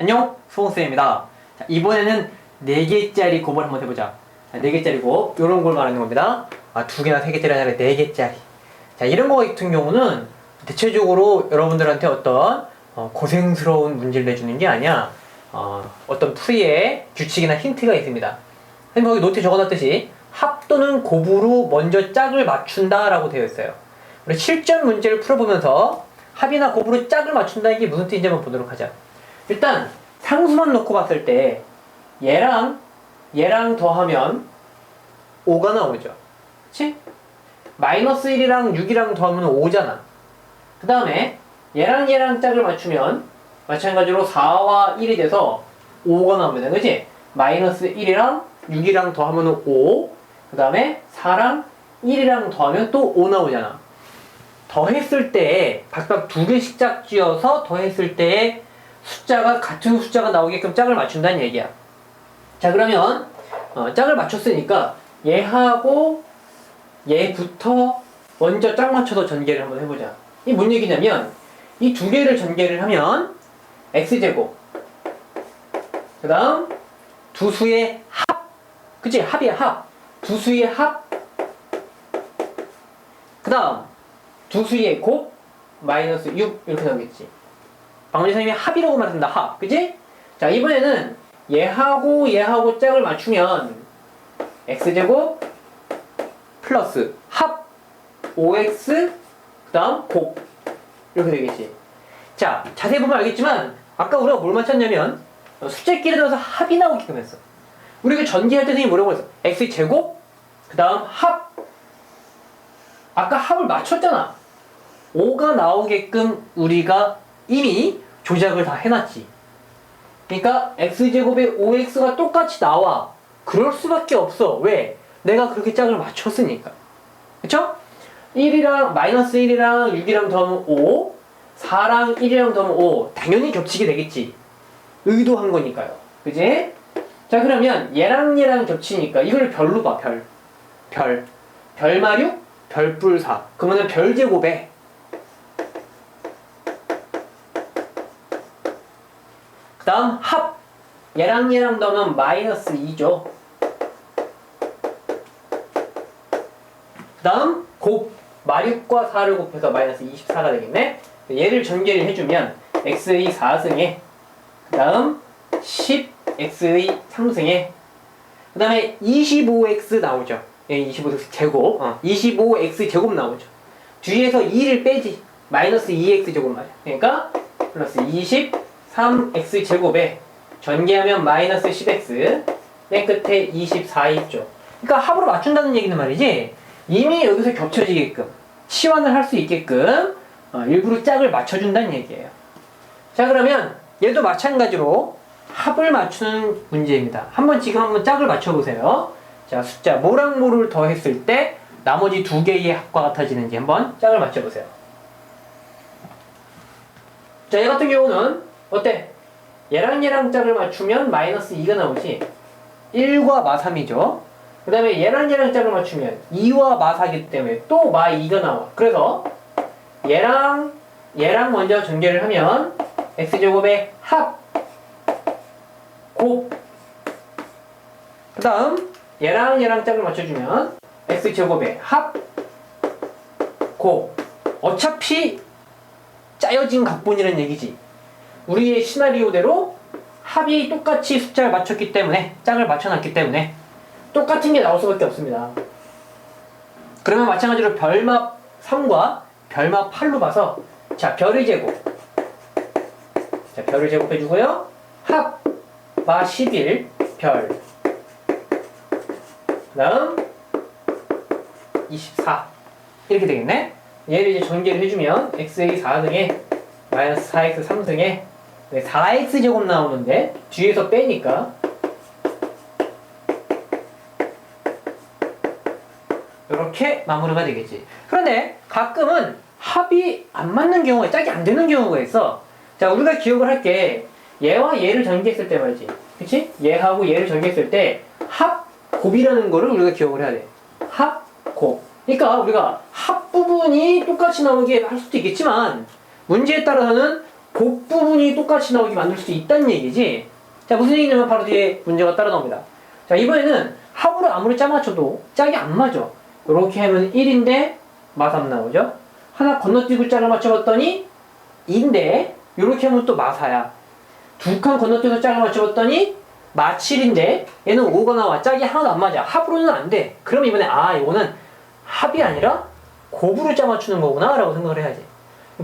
안녕 수홍쌤입니다. 자, 이번에는 4개짜리 곱을 한번 해보자. 자, 4개짜리 곱 이런 걸 말하는 겁니다. 아, 두 개나 세 개짜리 아니라 4개짜리. 자 이런 거 같은 경우는 대체적으로 여러분들한테 어떤 어, 고생스러운 문제를 내주는 게 아니야. 어, 어떤 풀이의 규칙이나 힌트가 있습니다. 선생님 거기 노트에 적어놨듯이 합 또는 곱으로 먼저 짝을 맞춘다 라고 되어 있어요. 우리 실전 문제를 풀어보면서 합이나 곱으로 짝을 맞춘다는 게 무슨 뜻인지 한번 보도록 하자 일단 상수만 놓고 봤을 때 얘랑 얘랑 더하면 5가 나오죠. 그치? 마이너스 1이랑 6이랑 더하면 5잖아. 그 다음에 얘랑 얘랑 짝을 맞추면 마찬가지로 4와 1이 돼서 5가 나옵니다. 그치? 마이너스 1이랑 6이랑 더하면 5. 그 다음에 4랑 1이랑 더하면 또 5 나오잖아. 더했을 때 각각 두 개씩 짝 지어서 더했을 때의 숫자가 같은 숫자가 나오게끔 짝을 맞춘다는 얘기야. 자 그러면 어, 짝을 맞췄으니까 얘하고 얘부터 먼저 짝 맞춰서 전개를 한번 해보자. 이 뭔 얘기냐면 이 두 개를 전개를 하면 x제곱 그 다음 두 수의 합 그치 합이야 합두 수의 합그 다음 두 수의 곱 마이너스 6 이렇게 나오겠지. 방금 선생님이 합이라고 말했습니다. 합. 그지? 자, 이번에는 얘하고 얘하고 짝을 맞추면 x제곱 플러스 합 5x 그 다음 곱 이렇게 되겠지. 자, 자세히 보면 알겠지만 아까 우리가 뭘 맞췄냐면 어, 숫자끼리 넣어서 합이 나오게끔 했어. 우리가 전개할 때 선생님이 뭐라고 했어? x제곱 그 다음 합 아까 합을 맞췄잖아. 5가 나오게끔 우리가 이미 조작을 다 해놨지. 그러니까 x제곱에 5x가 똑같이 나와. 그럴 수밖에 없어. 왜? 내가 그렇게 짝을 맞췄으니까. 그쵸? 1이랑 마이너스 1이랑 6이랑 더하면 5 4랑 1이랑 더하면 5 당연히 겹치게 되겠지. 의도한 거니까요. 그지? 자 그러면 얘랑 얘랑 겹치니까 이걸 별로 봐 별. 별. 별마륙 별뿔 4. 그러면 별제곱에 다음 합. 얘랑 얘랑 넣으면 마이너스 2죠. 그 다음 곱. 마륙과 4를 곱해서 마이너스 24가 되겠네. 얘를 전개를 해주면 x의 4승에 그 다음 10x의 3승에 그 다음에 25x 나오죠. 예, 25x 제곱. 어, 25x 제곱 나오죠. 뒤에서 2를 빼지. 마이너스 2x 제곱 말이야. 그러니까 플러스 20 3x 제곱에 전개하면 마이너스 10x 맨 끝에 24 있죠. 그러니까 합으로 맞춘다는 얘기는 말이지 이미 여기서 겹쳐지게끔 치환을 할 수 있게끔 어, 일부러 짝을 맞춰준다는 얘기예요. 자 그러면 얘도 마찬가지로 합을 맞추는 문제입니다. 한번 지금 한번 짝을 맞춰보세요. 자 숫자 모랑 모를 더했을 때 나머지 두 개의 합과 같아지는지 한번 짝을 맞춰보세요. 자, 얘 같은 경우는 어때? 얘랑 얘랑 짝을 맞추면 마이너스 2가 나오지 1과 마 3이죠 그 다음에 얘랑 얘랑 짝을 맞추면 2와 마 4기 때문에 또 마 2가 나와 그래서 얘랑 얘랑 먼저 전개를 하면 x제곱의 합 곱. 그 다음 얘랑 얘랑 짝을 맞춰주면 x제곱의 합 곱. 어차피 짜여진 각본이라는 얘기지 우리의 시나리오대로 합이 똑같이 숫자를 맞췄기 때문에 짝을 맞춰놨기 때문에 똑같은 게 나올 수밖에 없습니다. 그러면 마찬가지로 별마 3과 별마 8로 봐서 자 별의 제곱. 자 별을 제곱해주고요. 합 마 11별. 그다음 24 이렇게 되겠네. 얘를 이제 전개를 해주면 x의 4등에 마이너스 4x 3등에 네, 4x 제곱 나오는데 뒤에서 빼니까 이렇게 마무리가 되겠지. 그런데 가끔은 합이 안 맞는 경우가 짝이 안 되는 경우가 있어. 자 우리가 기억을 할 게 얘와 얘를 전개했을 때 말이지. 그치? 얘하고 얘를 전개했을 때 합 곱이라는 거를 우리가 기억을 해야 돼. 합 곱. 그러니까 우리가 합 부분이 똑같이 나오게 할 수도 있겠지만 문제에 따라서는 곱 부분이 똑같이 나오게 만들 수 있다는 얘기지. 자, 무슨 얘기냐면 바로 뒤에 문제가 따라 나옵니다. 자, 이번에는 합으로 아무리 짜 맞춰도 짝이 안 맞아. 이렇게 하면 1인데 마삼 나오죠? 하나 건너뛰고 짝을 맞춰봤더니 2인데 이렇게 하면 또 마사야. 두 칸 건너뛰어서 짝을 맞춰봤더니 마7인데 얘는 5가 나와. 짝이 하나도 안 맞아. 합으로는 안 돼. 그럼 이번에 아 이거는 합이 아니라 곱으로 짜 맞추는 거구나 라고 생각을 해야지.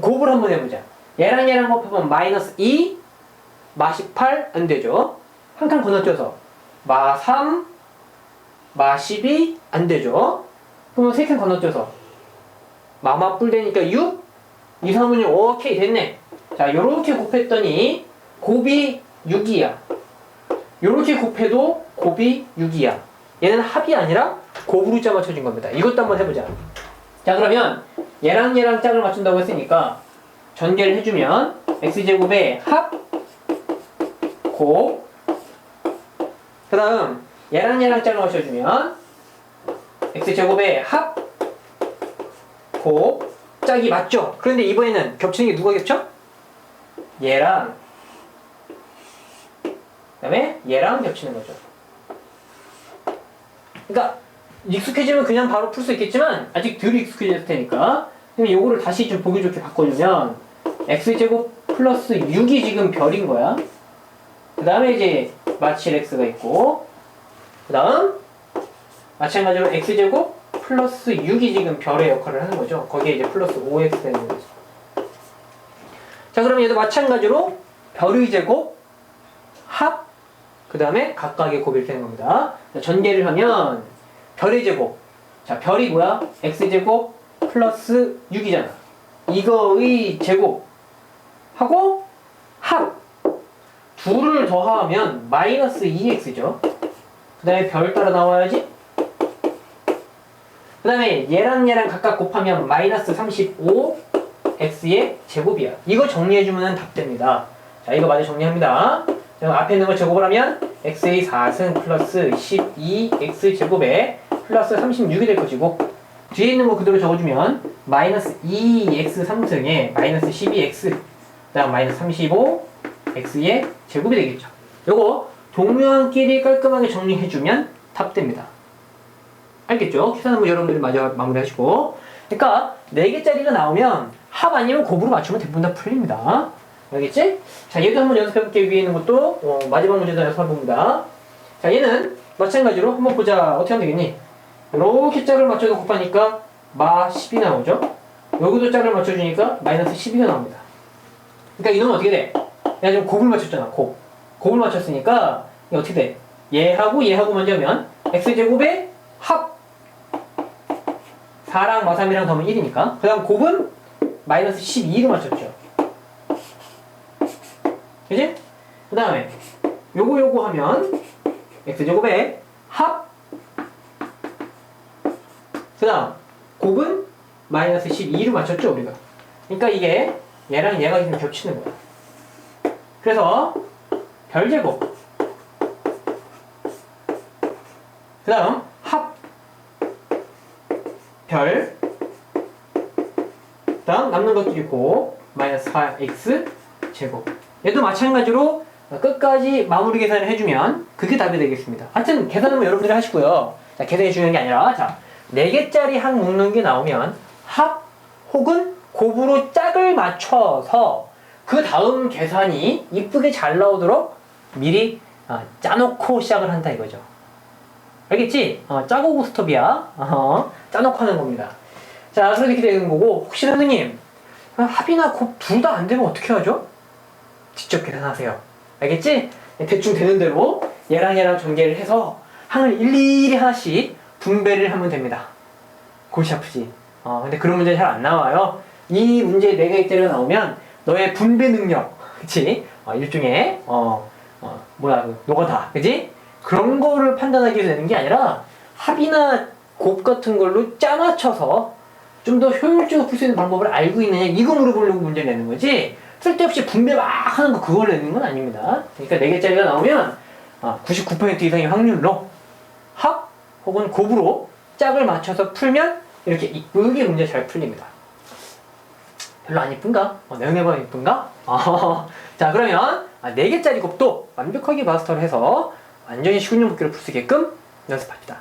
곱을 한번 해보자. 얘랑 얘랑 곱하면 마이너스 2, 마 18, 안 되죠. 한 칸 건너뛰어서 마 3, 마 12, 안 되죠. 그러면 세칸 건너뛰어서 마마 뿔 되니까 6, 2, 3분의 오케이 됐네. 자, 요렇게 곱했더니 곱이 6이야. 요렇게 곱해도 곱이 6이야. 얘는 합이 아니라 곱으로 짜 맞춰진 겁니다. 이것도 한번 해보자. 자, 그러면 얘랑 얘랑 짝을 맞춘다고 했으니까 전개를 해주면 x제곱의 합, 곱, 그 다음 얘랑 얘랑 짝을 맞춰주면 x제곱의 합, 곱, 짝이 맞죠? 그런데 이번에는 겹치는 게 누가 겹쳐? 얘랑 그 다음에 얘랑 겹치는 거죠. 그러니까 익숙해지면 그냥 바로 풀 수 있겠지만 아직 덜 익숙해졌을 테니까 그럼 요거를 다시 좀 보기 좋게 바꿔주면 x제곱 플러스 6이 지금 별인 거야. 그 다음에 이제 마칠 x가 있고 그 다음 마찬가지로 x제곱 플러스 6이 지금 별의 역할을 하는 거죠. 거기에 이제 플러스 5x 되는 거지. 자 그럼 얘도 마찬가지로 별의 제곱 합 그 다음에 각각의 이렇게 되는 겁니다. 자, 전개를 하면 별의 제곱 자 별이 뭐야? x제곱 플러스 6이잖아. 이거의 제곱 하고 합 둘을 더하면 마이너스 2x죠. 그 다음에 별 따라 나와야지. 그 다음에 얘랑 얘랑 각각 곱하면 마이너스 35x의 제곱이야. 이거 정리해주면 답 됩니다. 자, 이거 마저 정리합니다. 자, 앞에 있는 거 제곱을 하면 x의 4승 플러스 12x 제곱에 플러스 36이 될 것이고 뒤에 있는 거 그대로 적어주면 마이너스 2x 3승에 마이너스 12x 그 다음 마이너스 35x의 제곱이 되겠죠. 요거 동료한끼리 깔끔하게 정리해주면 답 됩니다. 알겠죠? 계산은 뭐 여러분들이 마저 마무리하시고 그러니까 4개짜리가 나오면 합 아니면 곱으로 맞추면 대부분 다 풀립니다. 알겠지? 자 얘도 한번 연습해볼게요. 위에 있는 것도 어, 마지막 문제도 연습해봅니다. 자 얘는 마찬가지로 한번 보자. 어떻게 하면 되겠니? 이렇게 짝을 맞춰서 곱하니까 마 10이 나오죠? 여기도 짝을 맞춰주니까 마이너스 12가 나옵니다. 그러니까 이놈은 어떻게 돼? 내가 지금 곱을 맞췄잖아. 곱. 곱을 맞췄으니까 이게 어떻게 돼? 얘하고 얘하고 먼저 하면 x제곱의 합 4랑 마3이랑 더하면 1이니까 그 다음 곱은 마이너스 12로 맞췄죠 그지? 그 다음에 요거 요거 하면 x제곱의 합 그 다음 곱은 마이너스 12로 맞췄죠 우리가 그러니까 이게 얘랑 얘가 지금 겹치는 거야 그래서 별제곱 그 다음 합 별. 다음 남는 것들이 고 마이너스 4x 제곱. 얘도 마찬가지로 끝까지 마무리 계산을 해주면 그게 답이 되겠습니다. 하여튼 계산은 뭐 여러분들이 하시고요. 자, 계산이 중요한 게 아니라 자, 4개짜리 한 묶는 게 나오면 합 혹은 곱으로 짝을 맞춰서 그 다음 계산이 이쁘게 잘 나오도록 미리 아, 짜놓고 시작을 한다 이거죠. 알겠지? 어, 짜고 고스톱이야. 어, 짜놓고 하는 겁니다. 자, 그래서 이렇게 되는 거고, 혹시 선생님, 아, 합이나 곱 둘 다 안 되면 어떻게 하죠? 직접 계산하세요. 알겠지? 네, 대충 되는 대로 얘랑 얘랑 전개를 해서 항을 일일이 하나씩 분배를 하면 됩니다. 골치 아프지? 어, 근데 그런 문제 잘 안 나와요. 이 문제 네 개짜리가 나오면 너의 분배 능력, 그치? 어, 일종의, 어, 어, 뭐야, 그 노가다, 그지? 그런 거를 판단하게 되는 게 아니라 합이나 곱 같은 걸로 짜 맞춰서 좀 더 효율적으로 풀 수 있는 방법을 알고 있느냐 이거 물어보려고 문제 내는 거지 쓸데없이 분배 막 하는 거 그걸 내는 건 아닙니다 그러니까 4개짜리가 나오면 99% 이상의 확률로 합 혹은 곱으로 짝을 맞춰서 풀면 이렇게 이쁘게 문제 잘 풀립니다 별로 안 이쁜가? 어, 내용 내보면 이쁜가? 어, 자 그러면 아, 4개짜리 곱도 완벽하게 마스터를 해서 완전히 쉬운 문법기를 풀 수 있게끔 연습합시다.